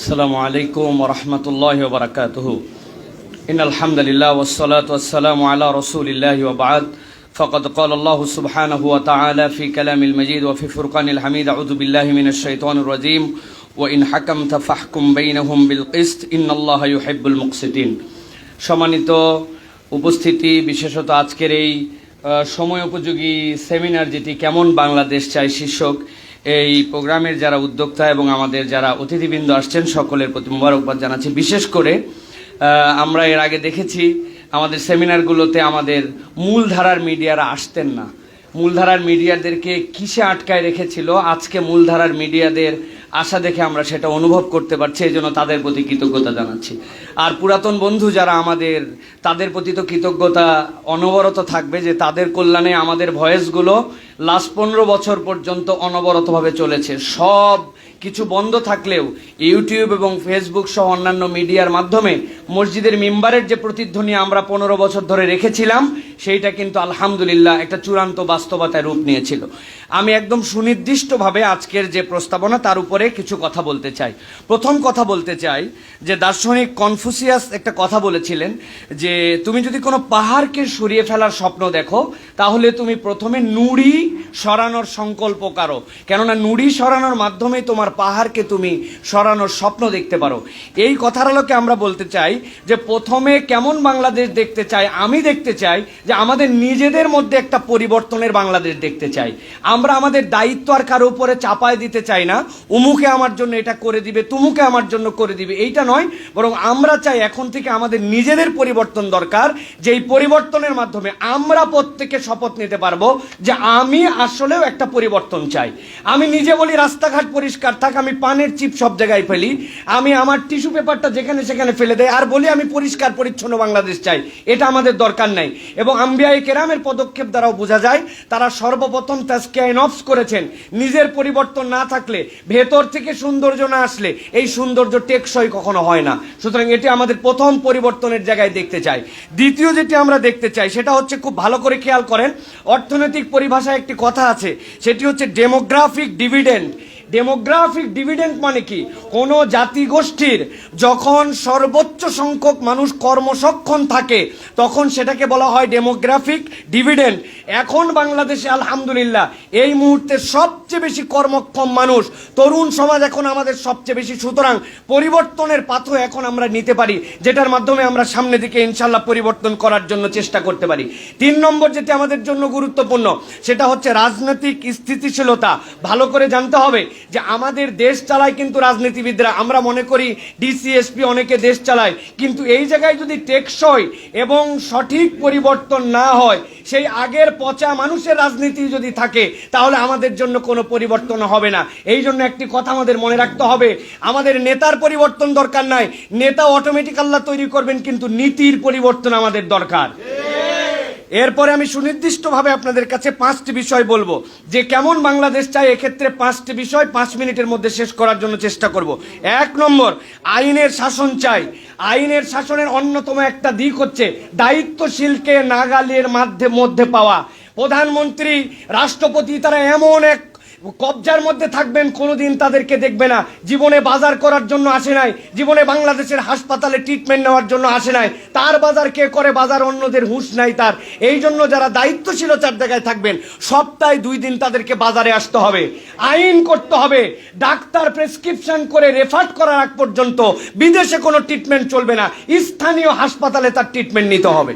السلام عليكم ورحمة الله وبركاته إن الحمد لله والصلاة والسلام على رسول الله وبعد فقد قال الله سبحانه وتعالى في كلام المجيد وفي فرقان الحميد أعوذ بالله من الشيطان الرجيم وإن حكمت فاحكم بينهم بالقسط إن الله يحب المقسطين সম্মানিত উপস্থিতি বিশেষত আজকের এই আহ, সময় উপযোগী সেমিনার যেটি কেমন বাংলাদেশ চাই শীর্ষক এই প্রোগ্রামের যারা উদ্যোক্তা এবং আমাদের যারা অতিথিবৃন্দ আসছেন, সকলের প্রতি মোবারকবাদ জানাচ্ছি। বিশেষ করে আমরা এর আগে দেখেছি, আমাদের সেমিনারগুলোতে আমাদের মূলধারার মিডিয়ারা আসতেন না। মূলধারার মিডিয়াদেরকে কিসে আটকায় রেখেছিল? আজকে মূলধারার মিডিয়াদের আশা দেখে আমরা সেটা অনুভব করতে পারছি এই জন্য তাদের প্রতি কৃতজ্ঞতা জানাচ্ছি। আর পুরাতন বন্ধু যারা আমাদের, তাদের প্রতি তো কৃতজ্ঞতা অনবরত থাকবে যে তাদের কল্যাণে আমাদের ভয়েসগুলো লাস্ট পনেরো বছর পর্যন্ত অনবরতভাবে চলেছে। সব কিছু বন্ধ থাকলেও ইউটিউব এবং ফেসবুক সহ অন্যান্য মিডিয়ার মাধ্যমে মসজিদের মেম্বারের যে প্রতিধ্বনি আমরা পনেরো বছর ধরে রেখেছিলাম, সেইটা কিন্তু আলহামদুলিল্লাহ একটা চূড়ান্ত বাস্তবতায় রূপ নিয়েছিল। আমি একদম সুনির্দিষ্টভাবে আজকের যে প্রস্তাবনা, তার উপরে কিছু কথা বলতে চাই। প্রথম কথা বলতে চাই যে দার্শনিক কনফুসিয়াস একটা কথা বলেছিলেন যে, তুমি যদি কোনো পাহাড়কে সরিয়ে ফেলার স্বপ্ন দেখো, তাহলে তুমি প্রথমে নুড়ি সরানোর সংকল্প করো। কেননা নুড়ি সরানোর মাধ্যমে তোমার পাহাড়কে তুমি সরানোর স্বপ্ন দেখতে পারো। এই কথার আলোকে আমরা বলতে চাই যে প্রথমে কেমন বাংলাদেশ দেখতে চাই, আমি দেখতে চাই যে আমাদের নিজেদের মধ্যে একটা পরিবর্তনের বাংলাদেশ দেখতে চাই। আমরা আমাদের দায়িত্ব আর কারও উপরে চাপায় দিতে চাই না। উমুকে আমার জন্য এটা করে দিবে, তুমুকে আমার জন্য করে দিবে, এইটা নয়। বরং আমরা চাই এখন থেকে আমাদের নিজেদের পরিবর্তন দরকার। যে এই পরিবর্তনের মাধ্যমে আমরা প্রত্যেকে শপথ নিতে পারব যে আমি আসলেও একটা পরিবর্তন চাই। আমি নিজে বলি, রাস্তাঘাট পরিষ্কার থাক, আমি পানের চিপ সব জায়গায় ফেলি। আমি আমার টিস্যু পেপারটা যেখানে সেখানে ফেলে দেয় আর বলি, আমি পরিষ্কার, পরিচ্ছন্ন বাংলাদেশ চাই। এটা আমাদের দরকার নাই। এবং আম্বিয়াই কেরামের পদক্ষেপ দ্বারাও বোঝা যায়, তারা সর্বপ্রথম তাস্কিয়াইন অফস করেছেন। নিজের পরিবর্তন না থাকলে, ভেতর থেকে সৌন্দর্য না আসলে, এই সৌন্দর্য টেকসই কখনো হয় না। সুতরাং এটি আমাদের প্রথম পরিবর্তনের জায়গায় দেখতে চাই। দ্বিতীয় যেটি আমরা দেখতে চাই, সেটা হচ্ছে খুব ভালো করে খেয়াল করেন, অর্থনৈতিক পরিভাষায় একটি কথা আছে সেটি হচ্ছে ডেমোগ্রাফিক ডিভিডেন্ড ডেমোগ্রাফিক ডিভিডেন্ড মানে কি? কোনো জাতিগোষ্ঠীর যখন সর্বোচ্চ সংখ্যক মানুষ কর্মসক্ষম থাকে, তখন সেটাকে বলা হয় ডেমোগ্রাফিক ডিভিডেন্ড এখন বাংলাদেশে আলহামদুলিল্লাহ এই মুহূর্তে সবচেয়ে বেশি কর্মক্ষম মানুষ তরুণ সমাজ এখন আমাদের সবচেয়ে বেশি। সুতরাং পরিবর্তনের পাথর এখন আমরা নিতে পারি, যেটার মাধ্যমে আমরা সামনে দিকে ইনশাল্লাহ পরিবর্তন করার জন্য চেষ্টা করতে পারি। তিন নম্বর যেটি আমাদের জন্য গুরুত্বপূর্ণ, সেটা হচ্ছে রাজনৈতিক স্থিতিশীলতা। ভালো করে জানতে হবে যে আমাদের দেশ চালায় কিন্তু রাজনীতিবিদরা। আমরা মনে করি ডিসিএসপি অনেকে দেশ চালায়। কিন্তু এই জায়গায় যদি টেকসই এবং সঠিক পরিবর্তন না হয়, সেই আগের পচা মানুষের রাজনীতি যদি থাকে, তাহলে আমাদের জন্য কোনো পরিবর্তন হবে না। এই জন্য একটি কথা আমাদের মনে রাখতে হবে, আমাদের নেতার পরিবর্তন দরকার নাই। নেতা অটোমেটিক আল্লাহ তৈরি করবেন, কিন্তু নীতির পরিবর্তন আমাদের দরকার। এরপরে আমি সুনির্দিষ্টভাবে আপনাদের কাছে পাঁচটি বিষয় বলব। যে কেমন বাংলাদেশ চাই এক্ষেত্রে পাঁচটি বিষয় পাঁচ মিনিটের মধ্যে শেষ করার জন্য চেষ্টা করব। এক নম্বর, আইনের শাসন চাই। আইনের শাসনের অন্যতম একটা দিক হচ্ছে দায়িত্বশীলকে নাগালের মাধ্যে মধ্যে পাওয়া। প্রধানমন্ত্রী, রাষ্ট্রপতি, তারা এমন এক কবজার মধ্যে থাকবেন, কোনোদিন তাদেরকে দেখবে না। জীবনে বাজার করার জন্য আসে নাই। জীবনে বাংলাদেশের হাসপাতালে ট্রিটমেন্ট নেওয়ার জন্য আসে নাই। তার বাজার কে করে বাজার অন্যদের হুঁশ নাই তার। এই জন্য যারা দায়িত্বশীলতার জায়গায় থাকবেন, সপ্তাহে দুই দিন তাদেরকে বাজারে আসতে হবে। আইন করতে হবে। ডাক্তার প্রেসক্রিপশন করে রেফার করার আগ পর্যন্ত বিদেশে কোনো ট্রিটমেন্ট চলবে না। স্থানীয় হাসপাতালে তার ট্রিটমেন্ট নিতে হবে।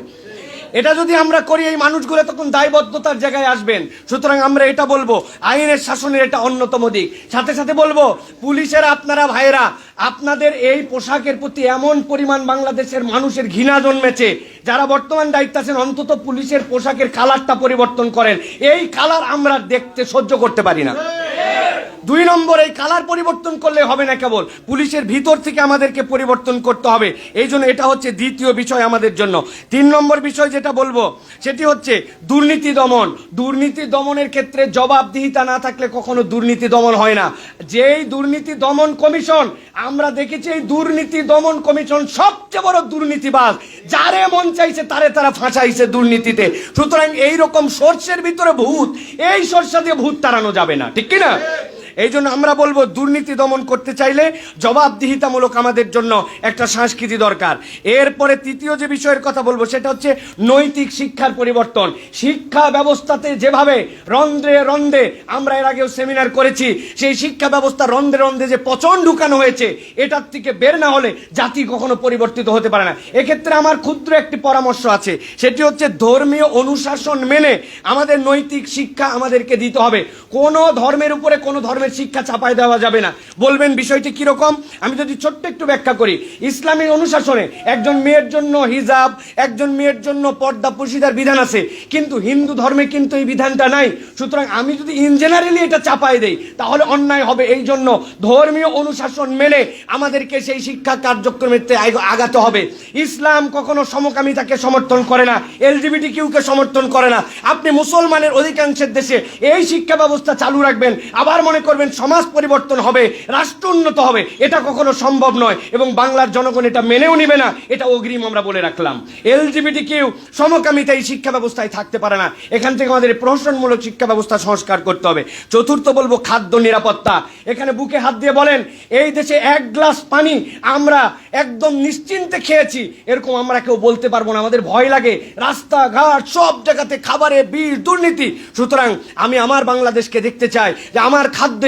এটা যদি আমরা করি, এই মানুষগুলো তখন দায়বদ্ধতার জায়গায় আসবেন। সুতরাং আমরা এটা বলব, আইনের শাসনের এটা অন্যতম দিক। সাথে সাথে বলব, পুলিশের আপনারা ভাইরা আপনাদের এই পোশাকের প্রতি এমন পরিমাণ বাংলাদেশের মানুষের ঘৃণা জন্মেছে, যারা বর্তমান দায়িত্ব আছেন, অন্তত পুলিশের পোশাকের কালারটা পরিবর্তন করেন। এই কালার আমরা দেখতে সহ্য করতে পারি না। দুই নম্বর, এই কালার পরিবর্তন করলে হবে না কেবল। পুলিশের ভিতর থেকে আমাদেরকে পরিবর্তন করতে হবে। এই জন্য এটা হচ্ছে দ্বিতীয় বিষয় আমাদের জন্য। তিন নম্বর বিষয় যেটা বলব, সেটি হচ্ছে দুর্নীতি দমন। দুর্নীতি দমনের ক্ষেত্রে জবাবদিহিতা না থাকলে কখনো দুর্নীতি দমন হয় না। যেই দুর্নীতি দমন কমিশন, আমরা দেখেছি এই দুর্নীতি দমন কমিশন সবচেয়ে বড় দুর্নীতিবাজ। যারে মন চাইছে, তারে তারা ফাঁসাইছে দুর্নীতিতে। সুতরাং এই রকম সর্ষের ভিতরে ভূত, এই সর্ষা দিয়ে ভূত তাড়ানো যাবে না। ঠিক কি না এই জন্য আমরা বলব, দুর্নীতি দমন করতে চাইলে জবাবদিহিতামূলক আমাদের জন্য একটা সংস্কৃতি দরকার। এরপরে তৃতীয় যে বিষয়ের কথা বলব, সেটা হচ্ছে নৈতিক শিক্ষার পরিবর্তন। শিক্ষা ব্যবস্থাতে যেভাবে রন্ধ্রে রন্ধে আমরা এর আগেও সেমিনার করেছি, সেই শিক্ষা ব্যবস্থা রন্ধ্রে রন্ধে যে পচন ঢুকানো হয়েছে, এটার থেকে বের না হলে জাতি কখনো পরিবর্তিত হতে পারে না। এক্ষেত্রে আমার ক্ষুদ্র একটি পরামর্শ আছে, সেটি হচ্ছে ধর্মীয় অনুশাসন মেনে আমাদের নৈতিক শিক্ষা আমাদেরকে দিতে হবে। কোনো ধর্মের উপরে কোনো ধর্মের শিক্ষা চাপায় দেওয়া যাবে না। বলবেন বিষয়টি কীরকম? আমি যদি ছোট্ট একটু ব্যাখ্যা করি। ইসলামী অনুশাসনে একজন মেয়ের জন্য হিজাব, একজন মেয়ের জন্য পর্দা পুশিদার বিধান আছে। কিন্তু হিন্দু ধর্মে কিন্তু এই বিধানটা নাই। সুতরাং আমি যদি ইন জেনারেলি এটা চাপাই দেই, তাহলে অন্যায় হবে। এই জন্য ধর্মীয় অনুশাসন মেনে আমাদেরকে সেই শিক্ষা কার্যক্রমের আগাতে হবে। ইসলাম কখনো সমকামিতাকে সমর্থন করে না এলজিবিটি কিউকে সমর্থন করে না। আপনি মুসলমানের অধিকাংশের দেশে এই শিক্ষা ব্যবস্থা চালু রাখবেন। আবার মনে করবেন সমাজ পরিবর্তন হবে, রাষ্ট্র উন্নত হবে। এটা কখনো সম্ভব নয় এবং বাংলার জনগণ এটা মেনেও নিবে না, এটা অগ্রিম আমরা বলে রাখলাম। এলজিবিটি কেউ সমকামিতা এই শিক্ষা ব্যবস্থায় থাকতে পারে না। এখান থেকে আমাদের প্রহসনমূলক শিক্ষা ব্যবস্থা সংস্কার করতে হবে। চতুর্থ বলব খাদ্য নিরাপত্তা। এখানে বুকে হাত দিয়ে বলেন, এই দেশে এক গ্লাস পানি আমরা একদম নিশ্চিন্তে খেয়েছি। এরকম আমরা কেউ বলতে পারব না, আমাদের ভয় লাগে। রাস্তাঘাট, সব জায়গাতে খাবারে বিষ, দুর্নীতি। সুতরাং আমি আমার বাংলাদেশকে দেখতে চাই যে আমার খাদ্যে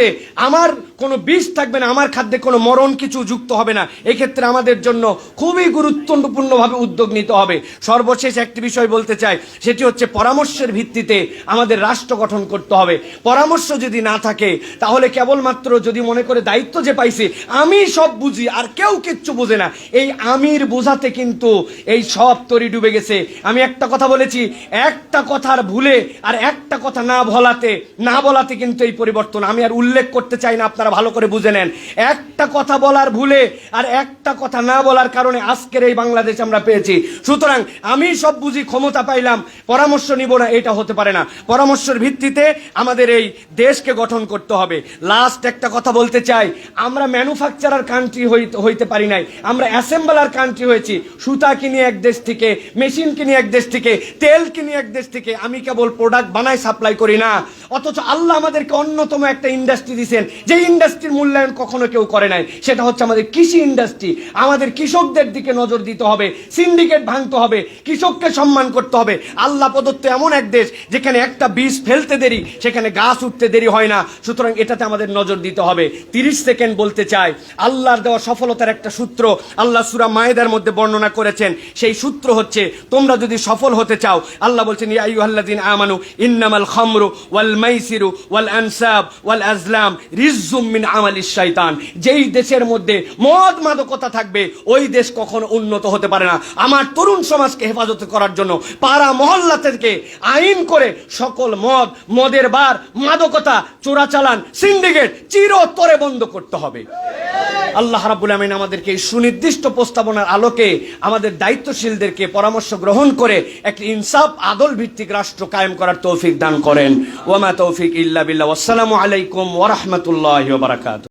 আমার কোনো বিষ থাকবে না, আমার খাদ্যে কোনো মরণ কিছু যুক্ত হবে না। এক্ষেত্রে আমাদের জন্য খুবই গুরুত্বপূর্ণভাবে উদ্যোগ নিতে হবে। সর্বশেষ একটি বিষয় বলতে চাই, সেটি হচ্ছে পরামর্শের ভিত্তিতে আমাদের রাষ্ট্র গঠন করতে হবে। পরামর্শ যদি না থাকে, তাহলে কেবলমাত্র যদি মনে করে দায়িত্ব যে পাইছে, আমি সব বুঝি, আর কেউ কিচ্ছু বোঝে না। এই আমির বোঝাতে কিন্তু এই সব তরি ডুবে গেছে। আমি একটা কথা বলেছি, একটা কথার ভুলে আর একটা কথা না বলাতে না বলাতে কিন্তু এই পরিবর্তন। আমি আর উল্লেখ করতে চাই না, আপনারা ভালো করে বুঝে নেন। একটা কথা বলার ভুলে আর একটা কথা না বলার কারণে আজকের এই বাংলাদেশ আমরা পেয়েছি। সুতরাং আমি সব বুঝি, ক্ষমতা পাইলাম, পরামর্শ নিব না, এটা হতে পারে না। পরামর্শের ভিত্তিতে আমাদের এই দেশকে গঠন করতে হবে। লাস্ট একটা কথা বলতে চাই, আমরা ম্যানুফ্যাকচারার কান্ট্রি হইতে পারি নাই। আমরা অ্যাসেম্বলার কান্ট্রি হয়েছি। সুতা কিনি এক দেশ থেকে মেশিন কিনি এক দেশ থেকে, তেল কিনি এক দেশ থেকে, আমি কেবল প্রোডাক্ট বানাই সাপ্লাই করি না। অথচ আল্লাহ আমাদেরকে অন্যতম একটা ইন্ডাস্ট্রি দিয়েছেন যে ইন্ডাস্ট্রির মূল্যায়ন কখনো কেউ করে নাই, সেটা হচ্ছে আমাদের কৃষি ইন্ডাস্ট্রি আমাদের কৃষকদের দিকে নজর দিতে হবে সিন্ডিকেট ভাঙতে হবে, কৃষককে সম্মান করতে হবে। আল্লাহ প্রদত্ত এমন এক দেশ, যেখানে একটা বীজ ফেলতে দেরি, সেখানে গাছ উঠতে দেরি হয় না। সুতরাং এটাতে আমাদের নজর দিতে হবে। তিরিশ সেকেন্ড বলতে চাই, আল্লাহর দেওয়া সফলতার একটা সূত্র আল্লাহ সুরা মায়েদার মধ্যে বর্ণনা করেছেন। সেই সূত্র হচ্ছে, তোমরা যদি সফল হতে চাও, আল্লাহ বলছেন, ইয়া আইয়ুহাল্লাযিনা আমানু, ইন্নামাল খামরু ওয়াল মাইসিরু ওয়াল আনসাব ওয়াল আজলাম রিজুম মিন আমাল শাইতান। যেই দেশের মধ্যে মদ মাদকতা থাকবে, ওই দেশ কখনো উন্নত হতে পারে না। আমার তরুণ সমাজকে হেফাজত করার জন্য পাড়া মহল্লা থেকে আইন করে সকল মদ, মদের বার, মাদকতা, চোরাচালান, সিন্ডিকেট চিরতরে বন্ধ করতে হবে। আল্লাহ রাবুল আমিন আমাদেরকে এই সুনির্দিষ্ট প্রস্তাবনার আলোকে আমাদের দায়িত্বশীলদেরকে পরামর্শ গ্রহণ করে একটি ইনসাফ আদল ভিত্তিক রাষ্ট্র কায়েম করার তৌফিক দান করেন। ওমা তৌফিক ইল্লা বিল্লাহ। আসসালামু আলাইকুম ওরহমতুল্লাহ বারাকাত